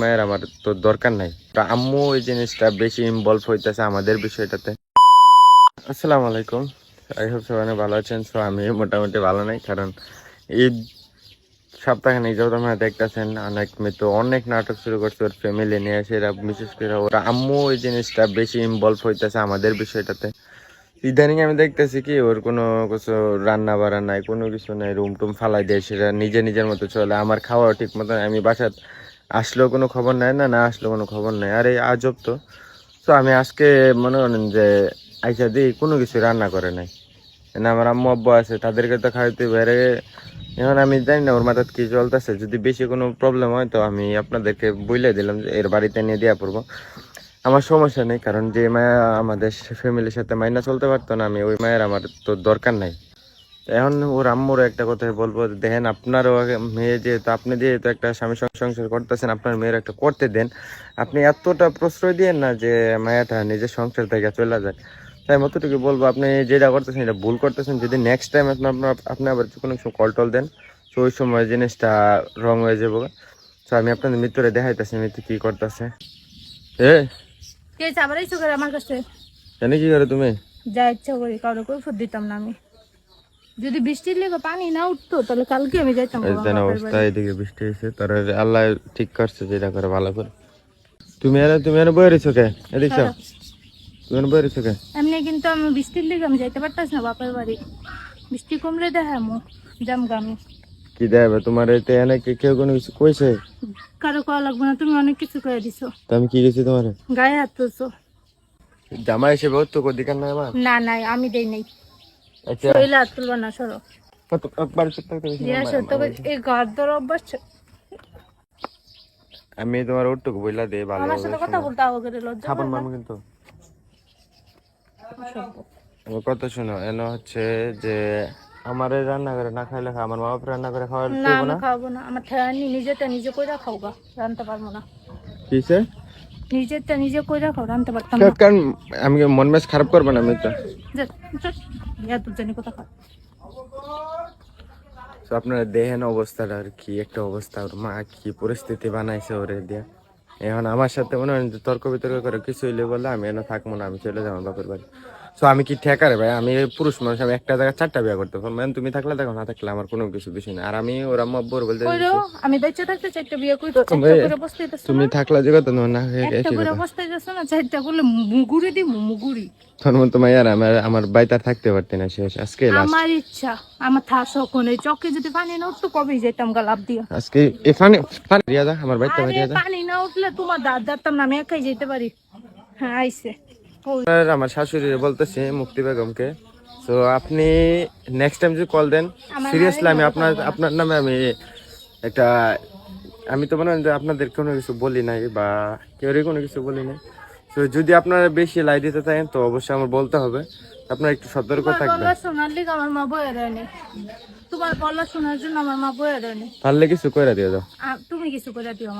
মায়ের আমার তো দরকার নাই। আম্মু জিনিসটা বেশি ইনভলভ হইতেছে আমাদের বিষয়টাতে। আলাইকুম। আই হোপ সবাই ভালো আছেন। সো আমি মোটামুটি ভালো নাই, কারণ ঈদ সপ্তাহখানিক যাবত আপনারা দেখতেছেন, অনেক মেয়ে তো অনেক নাটক শুরু করছে ওর ফ্যামিলি নিয়ে এসে এরা বিশেষ করে ওরা আম্মু ওই জিনিসটা বেশি ইনভলভ হইতেছে আমাদের বিষয়টাতে। ইদানিং আমি দেখতেছি কি, ওর কোনো কিছু রান্না বাড়া নাই, কোনো কিছু নাই রুম টুম ফালাই দেয়, সেটা নিজে নিজের মতো চলে। আমার খাওয়া ঠিক মতো আমি বাসাত আসলেও কোনো খবর নেয় না না আসলেও কোনো খবর নেই। আর, আজব তো। তো আমি আজকে মনে করেন যে, আইসা দিই কোনো কিছু রান্না করে নাই। না আমার আম্মু, আব্বু আছে, তাদেরকে তো খাইতে বেড়ে এখন আমি জানি না ওর মাথায় কি চলতেছে। যদি বেশি কোনো প্রবলেম হয়, তো আমি আপনাদেরকে বলে দিলাম যে, এর বাড়িতে নিয়ে দেওয়া পড়ব। আমার সমস্যা নেই, কারণ যে মায়া আমাদের ফ্যামিলির সাথে মাইনা চলতে পারতো না, আমি ওই মায়ের আমার তো দরকার নাই। এখন ওর আম্মুর একটা কথাই বলব, দেখেন আপনারও মেয়ে যেহেতু, আপনি যেহেতু একটা স্বামী সংসার করতেছেন, আপনার মেয়ের একটা করতে দেন, আপনি এতটা প্রশ্রয় দিয়েন না যে মায়াটা নিজের সংসার থেকে চলে যায়। তাই মতটুকু বলব, আপনি যেটা করতেছেন, এটা ভুল করতেছেন, যদি নেক্সট টাইম আপনার আপনি আবার কোনো সময় কল টল দেন, তো ওই সময় জিনিসটা রং হয়ে যাব। তো আমি আপনাদের মিত্রে দেখাইতেছি, মিত্র কী করতেছে। এ কে আবার করে আমার কাছে? জানি কি করে তুমি? যা ইচ্ছা করি কারও করে ফুট দিতাম না আমি। যদি বৃষ্টির লেগে পানি না উঠতো তাহলে কালকে আমি যাইতাম এই বাবা অবস্থা এদিকে বৃষ্টি হয়েছে তার আল্লাহ ঠিক করছে যেটা করে ভালো করে। তুমি আর তুমি আর বয়ে রয়েছো কে? এদিক হ্যাঁ। তুমি আর বয়ে রয়েছো কে? এমনি কিন্তু আমি বৃষ্টির লেগে আমি যাইতে পারতাস না বাপের বাড়ি। বৃষ্টি কমলে দেখা মো জাম গামি কি দেবে? তোমার এতে এনে কে কেউ কোনো কিছু কইছে? কারও কওয়া লাগবে না তুমি অনেক কিছু করে দিছো। তো আমি কি গেছি তোমার? গায়ে হাত তুলছো। জামা হিসেবে তো আমার? না না আমি দেই নাই। আচ্ছা। কইলে হাত তুলবা না সরো। কত একবার চুপ থাকতে না, সত্য এই ঘর অভ্যাস আমি তোমার ওটুকু বইলা দে ভালো আমার সাথে কথা বলতে করে লজ্জা খাবার কিন্তু। কথা শোনো এন হচ্ছে যে আমার রান্না করে না খাইলে আমার মা বাপ রান্না করে খাওয়ার না আমি না? খাব না। আমার ঠেয়ানি নিজেরটা নিজে কইরা খাও গা পারব না। কিসে? নিজেরটা নিজে কইরা খাও রানতে পারতাম না। কারণ আমি মন মেজ খারাপ করবে না আমি তো। ইয়া তুই জানি কথা খা তো আপনারা দেখেন অবস্থাটা আর কি একটা অবস্থা ওর মা কি পরিস্থিতি বানাইছে ওরে দিয়া। এখন আমার সাথে মনে হয় তর্ক বিতর্ক করে কিছু হইলে বলে আমি এনে থাকব না আমি চলে যাব বাপের বাড়ি। তো আমি কি ঠেকারে ভাই? আমি পুরুষ মানুষ আমি একটা জায়গায় চারটা বিয়ে করতে পারব। মানে তুমি থাকলে দেখো না থাকলে আমার কোনো কিছু বিষয় না আর আমি ওরা আম্মা আব্বুর বলতে আমি বেঁচে থাকতে চারটা বিয়ে করি তুমি- থাকলে যে কথা না একটা করে বসতে দিতেছ না চারটা করলে মুগুরি দি মুগুরি। তোর মতো মাইয়ার আমার আমার বাইতে আর থাকতে পারতি না শেষ। আজকে আমার ইচ্ছা আমার থাস ওখানে চকে যদি পানি না উঠতো কবেই যেতাম গা লাভ দিয়া। আজকে এখানে পানি দিয়া যা আমার বাইতে আরে বাড়িয়া যা। পানি না উঠলে তোমার দাঁত দাঁততাম না আমি একাই যেতে পারি। হ্যাঁ আর আমার শাশুড়ি বলতেছে মুক্তি বেগমকে। তো আপনি নেক্সট টাইম যদি কল দেন সিরিয়াসলি আমি আপনার আপনার নামে আমি একটা আমি তো মনে হয় আপনাদের কোনো কিছু বলি নাই বা কেউরই কোনো কিছু বলি নাই। তো যদি আপনারা বেশি লাই দিতে থাকেন তো অবশ্যই আমার বলতে হবে। আপনারা একটু সতর্ক থাকবেন। শোনার লিগে আমার মা বয়ে দেয়নি তোমার গলা শোনার জন্য আমার মা বয়ে দেয়নি পারলে কিছু করে দিয়ে দাও তুমি কিছু করে দিও